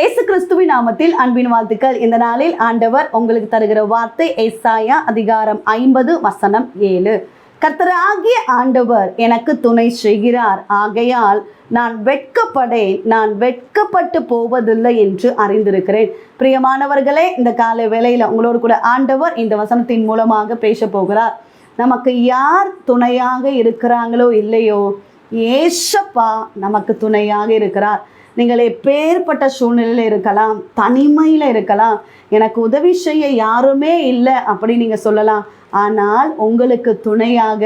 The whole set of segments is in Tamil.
ஏசு கிறிஸ்துவின் நாமத்தில் அன்பின் வாழ்த்துக்கள். இந்த நாளில் ஆண்டவர் உங்களுக்கு தருகிற வார்த்தை ஏசாயா அதிகாரம் ஐம்பது வசனம் ஏழு. கர்த்தராகிய ஆண்டவர் எனக்கு துணை செய்கிறார். ஆகையால் நான் வெட்கப்படேன். நான் வெட்கப்பட்டு போவதில்லை என்று அறிந்திருக்கிறேன். பிரியமானவர்களே இந்த காலை வேளையில் உங்களோடு கூட ஆண்டவர் இந்த வசனத்தின் மூலமாக பேச போகிறார். நமக்கு யார் துணையாக இருக்கிறாங்களோ இல்லையோ ஏசப்பா நமக்கு துணையாக இருக்கிறார். நீங்கள் எப்பேற்பட்ட சூழ்நிலையில் இருக்கலாம் தனிமையில் இருக்கலாம் எனக்கு உதவி செய்ய யாருமே இல்லை அப்படி நீங்கள் சொல்லலாம். ஆனால் உங்களுக்கு துணையாக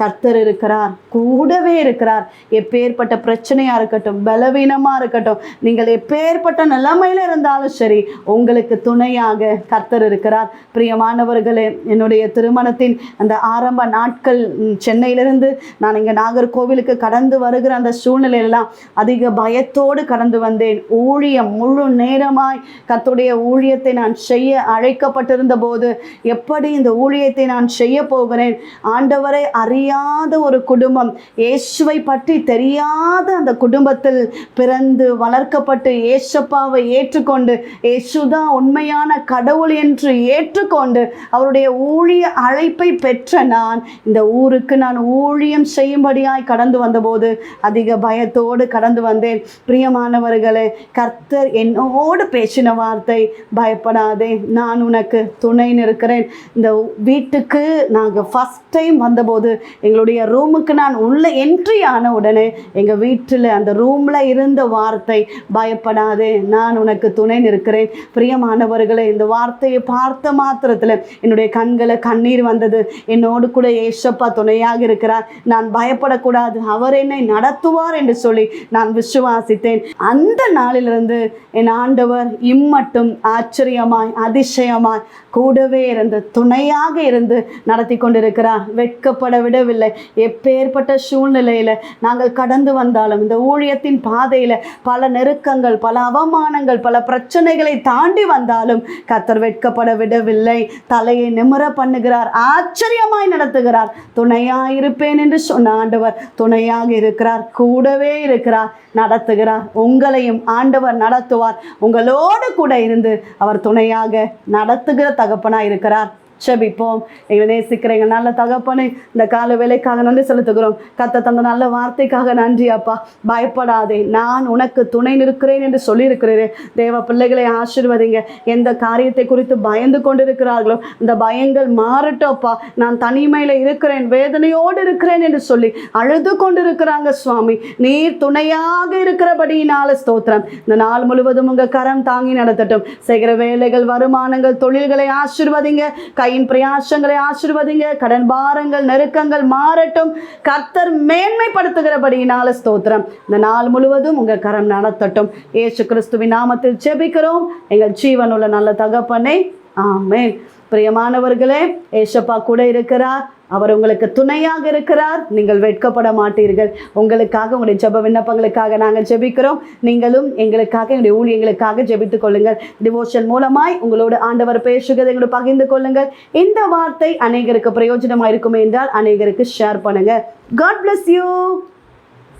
கர்த்தர் இருக்கிறார் கூடவே இருக்கிறார். எப்பேற்பட்ட பிரச்சனையாக இருக்கட்டும் பலவீனமாக இருக்கட்டும் நீங்கள் எப்பேற்பட்ட நிலைமையில் இருந்தாலும் சரி உங்களுக்கு துணையாக கர்த்தர் இருக்கிறார். பிரியமானவர்களே என்னுடைய திருமணத்தின் அந்த ஆரம்ப நாட்கள் சென்னையிலிருந்து நான் இங்கே நாகர்கோவிலுக்கு கடந்து வருகிற அந்த சூழ்நிலையெல்லாம் அதிக பயத்தோடு கடந்து வந்தேன். ஊழியம் முழு நேரமாய் கர்த்தருடைய ஊழியத்தை நான் செய்ய அழைக்கப்பட்டிருந்த போது எப்படி இந்த ஊழியத்தை நான் செய்ய போகிறேன்? ஆண்டவரை தெரியாத ஒரு குடும்பம். இயேசுவை பற்றி தெரியாத அந்த குடும்பத்தில் பிறந்து வளர்க்கப்பட்டு ஏசப்பாவை ஏற்றுக்கொண்டு இயேசுதான் உண்மையான கடவுள் என்று ஏற்றுக்கொண்டு அவருடைய ஊழிய அழைப்பை பெற்ற நான் இந்த ஊருக்கு நான் ஊழியம் செய்யும்படியாய் கடந்து வந்தபோது அதிக பயத்தோடு கடந்து வந்தேன். பிரியமானவர்களே கர்த்தர் என்னோடு பேசின வார்த்தை பயப்படாதே நான் உனக்கு துணை நிற்கிறேன். இந்த வீட்டுக்கு நாங்கள் ஃபஸ்ட் டைம் வந்தபோது எங்களுடைய ரூமுக்கு நான் உள்ளே என்ட்ரி ஆன உடனே எங்கள் வீட்டில் அந்த ரூமில் இருந்த வார்த்தை பயப்படாதே நான் உனக்கு துணை நிற்கிறேன். பிரியமானவர்களே இந்த வார்த்தையை பார்த்த மாத்திரத்தில் என்னுடைய கண்களை கண்ணீர் வந்தது. என்னோடு கூட ஏசப்பா துணையாக இருக்கிறார். நான் பயப்படக்கூடாது. அவர் என்னை நடத்துவார் என்று சொல்லி நான் விசுவாசித்தேன். அந்த நாளிலிருந்து என் ஆண்டவர் இம்மட்டும் ஆச்சரியமாய் அதிசயமாய் கூடவே இருந்து துணையாக இருந்து நடத்தி கொண்டிருக்கிறார். வெட்கப்பட விட முடியவில்லை. எப்பேற்பட்ட சூழ்நிலையில் நாங்கள் கடந்து வந்தாலும் இந்த ஊழியத்தின் பாதையில் பல நெருக்கங்கள் பல அவமானங்கள் பல பிரச்சனைகளை தாண்டி வந்தாலும் கத்தர் வெட்கப்பட விடவில்லை. தலையை நிமிர பண்ணுகிறார் ஆச்சரியமாய் நடத்துகிறார். துணையாக இருப்பேன் என்று சொன்ன ஆண்டவர் துணையாக இருக்கிறார் கூடவே இருக்கிறார் நடத்துகிறார். உங்களையும் ஆண்டவர் நடத்துவார். உங்களோடு கூட இருந்து அவர் துணையாக நடத்துகிற தகப்பனாக இருக்கிறார். செபிப்போம். எங்களை நேசிக்கிற எங்கள் நல்ல தகப்பனை இந்த கால வேலைக்காக நன்றி செலுத்துகிறோம். கத்த தந்த நல்ல வார்த்தைக்காக நன்றி அப்பா. பயப்படாதே. நான் உனக்கு துணை நிற்கிறேன் என்று சொல்லியிருக்கிறேன் தேவ பிள்ளைகளை ஆசிர்வதிங்க. எந்த காரியத்தை குறித்து பயந்து கொண்டிருக்கிறார்களோ அந்த பயங்கள் மாறட்டோப்பா நான் தனிமையில் இருக்கிறேன் வேதனையோடு இருக்கிறேன் என்று சொல்லி அழுது கொண்டிருக்கிறாங்க சுவாமி. நீர் துணையாக இருக்கிறபடியினால ஸ்தோத்திரம். இந்த நாள் முழுவதும் உங்க கரம் தாங்கி நடத்தட்டும். செய்கிற வேலைகள் வருமானங்கள் தொழில்களை ஆசீர்வதிங்க. கையின் பிரயாசங்களை ஆசிர்வதிங்க. கடன் பாரங்கள் நெருக்கங்கள் மாறட்டும். கர்த்தர் மேன்மைப்படுத்துகிறபடியினால ஸ்தோத்திரம். இந்த நாள் முழுவதும் உங்க கரம் நடத்தட்டும். ஏசு கிறிஸ்துவின் நாமத்தில் செபிக்கிறோம் எங்கள் ஜீவனுள்ள நல்ல தகப்பனை. ஆமே பிரியமானவர்களே ஏசப்பா கூட இருக்கிறார். அவர் உங்களுக்கு துணையாக இருக்கிறார். நீங்கள் வெட்கப்பட மாட்டீர்கள். உங்களுக்காக உங்களுடைய ஜெப விண்ணப்பங்களுக்காக நாங்கள் ஜெபிக்கிறோம். நீங்களும் எங்களுக்காக எங்களுடைய ஊழியங்களுக்காக ஜெபித்துக் கொள்ளுங்கள். டிவோஷன் மூலமாய் உங்களோடு ஆண்டவர் பேசுகிறதை எங்களோட பகிர்ந்து கொள்ளுங்கள். இந்த வார்த்தை அநேகருக்கு பிரயோஜனமாக இருக்குமே என்றால் அநேகருக்கு ஷேர் பண்ணுங்கள் காட் பிளஸ் யூ